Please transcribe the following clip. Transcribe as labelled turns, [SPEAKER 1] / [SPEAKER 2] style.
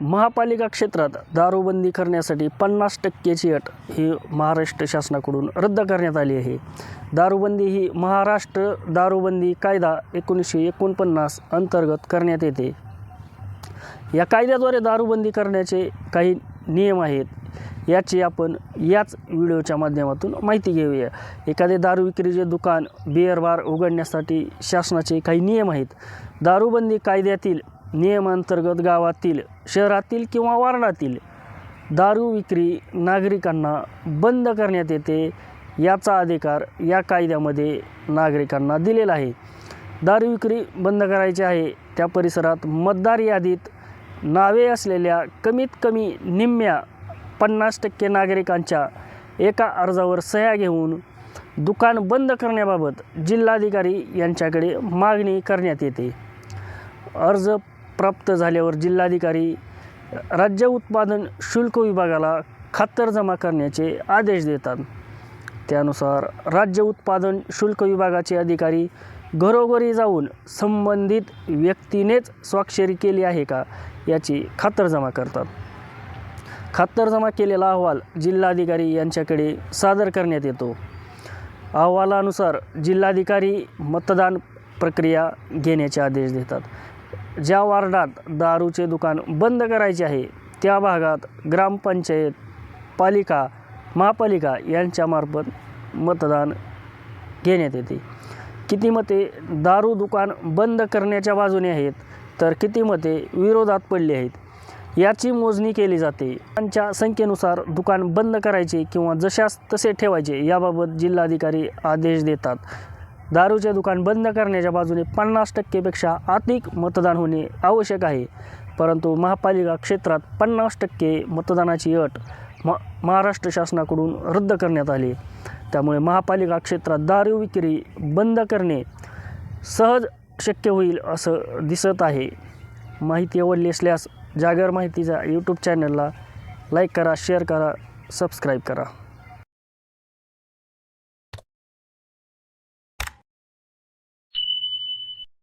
[SPEAKER 1] महापालिका क्षेत्रात दारूबंदी करण्यासाठी पन्नास टक्केची अट ही महाराष्ट्र शासनाकडून रद्द करण्यात आली आहे. दारूबंदी ही महाराष्ट्र दारूबंदी कायदा एकोणीसशे एकोणपन्नास अंतर्गत करण्यात येते. या कायद्याद्वारे दारूबंदी करण्याचे काही नियम आहेत. याची आपण याच व्हिडिओच्या माध्यमातून माहिती घेऊया. एखादे दारू विक्रीचे दुकान बिअर बार उघडण्यासाठी शासनाचे काही नियम आहेत. दारूबंदी कायद्यातील नियमांतर्गत गावातील शहरातील किंवा वार्डातील दारू विक्री नागरिकांना बंद करण्यात येते याचा अधिकार या कायद्यामध्ये नागरिकांना दिलेला आहे. दारू विक्री बंद करायची आहे त्या परिसरात मतदार यादीत नावे असलेल्या कमीत कमी निम्म्या पन्नास टक्के नागरिकांच्या एका अर्जावर सह्या घेऊन दुकान बंद करण्याबाबत जिल्हाधिकारी यांच्याकडे मागणी करण्यात येते. अर्ज प्राप्त झाल्यावर जिल्हाधिकारी राज्य उत्पादन शुल्क विभागाला खातरजमा करण्याचे आदेश देतात. त्यानुसार राज्य उत्पादन शुल्क विभागाचे अधिकारी घरोघरी जाऊन संबंधित व्यक्तीनेच स्वाक्षरी केली आहे का याची खातरजमा करतात. खातरजमा केलेला अहवाल जिल्हाधिकारी यांच्याकडे सादर करण्यात येतो. अहवालानुसार जिल्हाधिकारी मतदान प्रक्रिया घेण्याचे आदेश देतात. ज्या वार्डात दारूचे दुकान बंद करायचे आहे त्या भागात ग्रामपंचायत पालिका महापालिका यांच्यामार्फत मतदान घेण्यात येते. किती मते दारू दुकान बंद करण्याच्या बाजूने आहेत तर किती मते विरोधात पडली आहेत? याची मोजणी केली जाते. त्यांच्या संख्येनुसार दुकान बंद करायचे किंवा जशास तसे ठेवायचे याबाबत जिल्हाधिकारी आदेश देतात. दारूचे दुकान बंद करण्याच्या बाजूने पन्नास टक्केपेक्षा अधिक मतदान होणे आवश्यक आहे. परंतु महापालिका क्षेत्रात पन्नास टक्के मतदानाची अट म महाराष्ट्र शासनाकडून रद्द करण्यात आली. त्यामुळे महापालिका क्षेत्रात दारू विक्री बंद करणे सहज शक्य होईल असं दिसत आहे. माहिती आवडली असल्यास जागर माहितीचा यूट्यूब चॅनलला लाईक करा शेअर करा सबस्क्राईब करा.